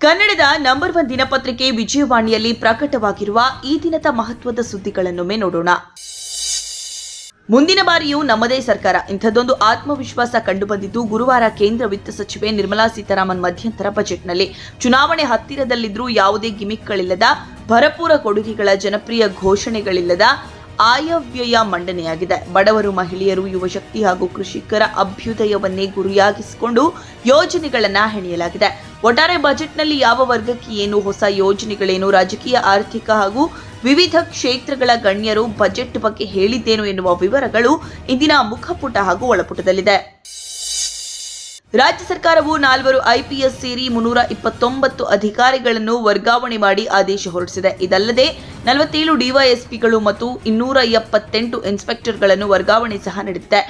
ಕನ್ನಡದ number one ದಿನಪತ್ರಿಕೆ ವಿಜಯವಾಣಿಯಲ್ಲಿ ಪ್ರಕಟವಾಗಿರುವ ಈ ದಿನದ ಮಹತ್ವದ ಸುದ್ದಿಗಳನ್ನೊಮ್ಮೆ ನೋಡೋಣ. ಮುಂದಿನ ಬಾರಿಯೂ ನಮ್ಮದೇ ಸರ್ಕಾರ. ಇಂಥದ್ದೊಂದು ಆತ್ಮವಿಶ್ವಾಸ ಕಂಡುಬಂದಿದ್ದು ಗುರುವಾರ ಕೇಂದ್ರ ವಿತ್ತ ಸಚಿವೆ ನಿರ್ಮಲಾ ಸೀತಾರಾಮನ್ ಮಧ್ಯಂತರ ಬಜೆಟ್ನಲ್ಲಿ. ಚುನಾವಣೆ ಹತ್ತಿರದಲ್ಲಿದ್ದರೂ ಯಾವುದೇ ಗಿಮಿಕ್ಗಳಿಲ್ಲದ, ಭರಪೂರ ಕೊಡುಗೆಗಳ ಜನಪ್ರಿಯ ಘೋಷಣೆಗಳಿಲ್ಲದ ಆಯವ್ಯಯ ಮಂಡನೆಯಾಗಿದೆ. ಬಡವರು, ಮಹಿಳೆಯರು ಯುವಶಕ್ತಿ ಹಾಗೂ ಕೃಷಿಕರ ಅಭ್ಯುದಯವನ್ನೇ ಗುರಿಯಾಗಿಸಿಕೊಂಡು ಯೋಜನೆಗಳನ್ನು ಹೆಣೆಯಲಾಗಿದೆ. ಒಟ್ಟಾರೆ ಬಜೆಟ್ನಲ್ಲಿ ಯಾವ ವರ್ಗಕ್ಕೆ ಏನು ಹೊಸ ಯೋಜನೆಗಳೇನು ರಾಜಕೀಯ, ಆರ್ಥಿಕ ಹಾಗೂ ವಿವಿಧ ಕ್ಷೇತ್ರಗಳ ಗಣ್ಯರು ಬಜೆಟ್ ಬಗ್ಗೆ ಹೇಳಿದ್ದೇನು ಎನ್ನುವ ವಿವರಗಳು ಇಂದಿನ ಮುಖಪುಟ ಹಾಗೂ ಒಳಪುಟದಲ್ಲಿದೆ. ರಾಜ್ಯ ಸರ್ಕಾರವು ನಾಲ್ವರು ಐಪಿಎಸ್ ಸೇರಿ ಮುನ್ನೂರ ಇಪ್ಪತ್ತೊಂಬತ್ತು ಅಧಿಕಾರಿಗಳನ್ನು ವರ್ಗಾವಣೆ ಮಾಡಿ ಆದೇಶ ಹೊರಡಿಸಿದೆ. ಇದಲ್ಲದೆ ನಲವತ್ತೇಳು ಡಿವೈಎಸ್ಪಿಗಳು ಮತ್ತು ಇನ್ನೂರ ಎಪ್ಪತ್ತೆಂಟು ಇನ್ಸ್ಪೆಕ್ಟರ್ಗಳನ್ನು ವರ್ಗಾವಣೆ ಸಹ ನಡೆದಿದೆ.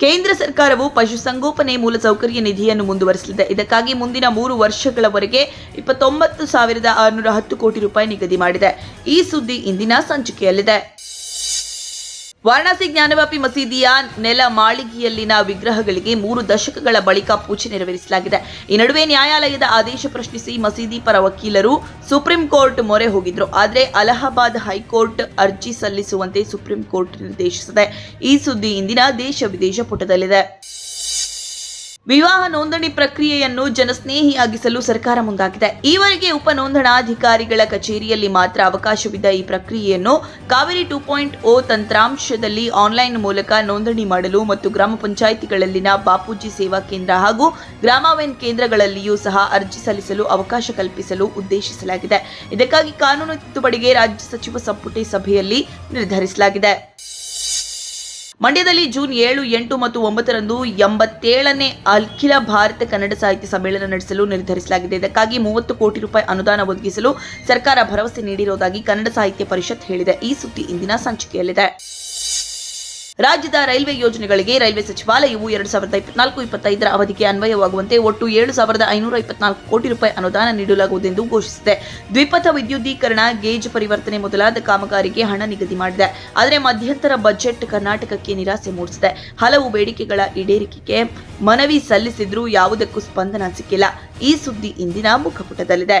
ಕೇಂದ್ರ ಸರ್ಕಾರವು ಪಶುಸಂಗೋಪನೆ ಮೂಲಸೌಕರ್ಯ ನಿಧಿಯನ್ನು ಮುಂದುವರಿಸಲಿದೆ. ಇದಕ್ಕಾಗಿ ಮುಂದಿನ ಮೂರು ವರ್ಷಗಳವರೆಗೆ ಇಪ್ಪತ್ತೊಂಬತ್ತು ಸಾವಿರದ ಆರುನೂರ ಹತ್ತು ಕೋಟಿ ರೂಪಾಯಿ ನಿಗದಿ ಮಾಡಿದೆ. ಈ ಸುದ್ದಿ ಇಂದಿನ ಸಂಚಿಕೆಯಲ್ಲಿದೆ. ವಾರಣಾಸಿ ಜ್ಞಾನವ್ಯಾಪಿ ಮಸೀದಿಯ ನೆಲ ಮಾಳಿಗೆಯಲ್ಲಿನ ವಿಗ್ರಹಗಳಿಗೆ ಮೂರು ದಶಕಗಳ ಬಳಿಕ ಪೂಜೆ ನೆರವೇರಿಸಲಾಗಿದೆ. ಈ ನಡುವೆ ನ್ಯಾಯಾಲಯದ ಆದೇಶ ಪ್ರಶ್ನಿಸಿ ಮಸೀದಿ ಪರ ವಕೀಲರು ಸುಪ್ರೀಂ ಕೋರ್ಟ್ ಮೊರೆ ಹೋಗಿದ್ರು. ಆದರೆ ಅಲಹಾಬಾದ್ ಹೈಕೋರ್ಟ್ ಅರ್ಜಿ ಸಲ್ಲಿಸುವಂತೆ ಸುಪ್ರೀಂ ಕೋರ್ಟ್ ನಿರ್ದೇಶಿಸಿದೆ. ಈ ಸುದ್ದಿ ಇಂದಿನ ದೇಶ ವಿದೇಶ ಪುಟದಲ್ಲಿದೆ. ವಿವಾಹ ನೋಂದಣಿ ಪ್ರಕ್ರಿಯೆಯನ್ನು ಜನಸ್ನೇಹಿಯಾಗಿಸಲು ಸರ್ಕಾರ ಮುಂದಾಗಿದೆ. ಈವರೆಗೆ ಉಪ ನೋಂದಣಾಧಿಕಾರಿಗಳ ಕಚೇರಿಯಲ್ಲಿ ಮಾತ್ರ ಅವಕಾಶವಿದ್ದ ಈ ಪ್ರಕ್ರಿಯೆಯನ್ನು ಕಾವೇರಿ ಟೂ ಪಾಯಿಂಟ್ ಓ ತಂತ್ರಾಂಶದಲ್ಲಿ ಆನ್ಲೈನ್ ಮೂಲಕ ನೋಂದಣಿ ಮಾಡಲು ಮತ್ತು ಗ್ರಾಮ ಪಂಚಾಯಿತಿಗಳಲ್ಲಿನ ಬಾಪೂಜಿ ಸೇವಾ ಕೇಂದ್ರ ಹಾಗೂ ಗ್ರಾಮವೆನ್ ಕೇಂದ್ರಗಳಲ್ಲಿಯೂ ಸಹ ಅರ್ಜಿ ಸಲ್ಲಿಸಲು ಅವಕಾಶ ಕಲ್ಪಿಸಲು ಉದ್ದೇಶಿಸಲಾಗಿದೆ. ಇದಕ್ಕಾಗಿ ಕಾನೂನು ತಿದ್ದುಪಡಿಗೆ ರಾಜ್ಯ ಸಚಿವ ಸಂಪುಟ ಸಭೆಯಲ್ಲಿ ನಿರ್ಧರಿಸಲಾಗಿದೆ. ಮಂಡ್ಯದಲ್ಲಿ ಜೂನ್ ಏಳು, ಎಂಟು ಮತ್ತು ಒಂಬತ್ತರಂದು ಎಂಬತ್ತೇಳನೇ ಅಖಿಲ ಭಾರತ ಕನ್ನಡ ಸಾಹಿತ್ಯ ಸಮ್ಮೇಳನ ನಡೆಸಲು ನಿರ್ಧರಿಸಲಾಗಿದೆ. ಇದಕ್ಕಾಗಿ ಮೂವತ್ತು ಕೋಟಿ ರೂಪಾಯಿ ಅನುದಾನ ಒದಗಿಸಲು ಸರ್ಕಾರ ಭರವಸೆ ನೀಡಿರುವುದಾಗಿ ಕನ್ನಡ ಸಾಹಿತ್ಯ ಪರಿಷತ್ ಹೇಳಿದೆ. ಈ ಸುದ್ದಿ ಇಂದಿನ ಸಂಚಿಕೆಯಲ್ಲಿದೆ. ರಾಜ್ಯದ ರೈಲ್ವೆ ಯೋಜನೆಗಳಿಗೆ ರೈಲ್ವೆ ಸಚಿವಾಲಯವು ಎರಡು ಸಾವಿರದ ಇಪ್ಪತ್ನಾಲ್ಕು, ಇಪ್ಪತ್ತೈದರ ಅವಧಿಗೆ ಅನ್ವಯವಾಗುವಂತೆ ಒಟ್ಟು ಏಳು ಸಾವಿರದ ಐನೂರ ಇಪ್ಪತ್ನಾಲ್ಕು ಕೋಟಿ ರೂಪಾಯಿ ಅನುದಾನ ನೀಡಲಾಗುವುದೆಂದು ಘೋಷಿಸಿದೆ. ದ್ವಿಪಥ ವಿದ್ಯುದೀಕರಣ ಗೇಜ್ ಪರಿವರ್ತನೆ ಮೊದಲಾದ ಕಾಮಗಾರಿಗೆ ಹಣ ನಿಗದಿ ಮಾಡಿದೆ. ಆದರೆ ಮಧ್ಯಂತರ ಬಜೆಟ್ ಕರ್ನಾಟಕಕ್ಕೆ ನಿರಾಸೆ ಮೂಡಿಸಿದೆ. ಹಲವು ಬೇಡಿಕೆಗಳ ಈಡೇರಿಕೆಗೆ ಮನವಿ ಸಲ್ಲಿಸಿದ್ರೂ ಯಾವುದಕ್ಕೂ ಸ್ಪಂದನ ಸಿಕ್ಕಿಲ್ಲ. ಈ ಸುದ್ದಿ ಇಂದಿನ ಮುಖಪುಟದಲ್ಲಿದೆ.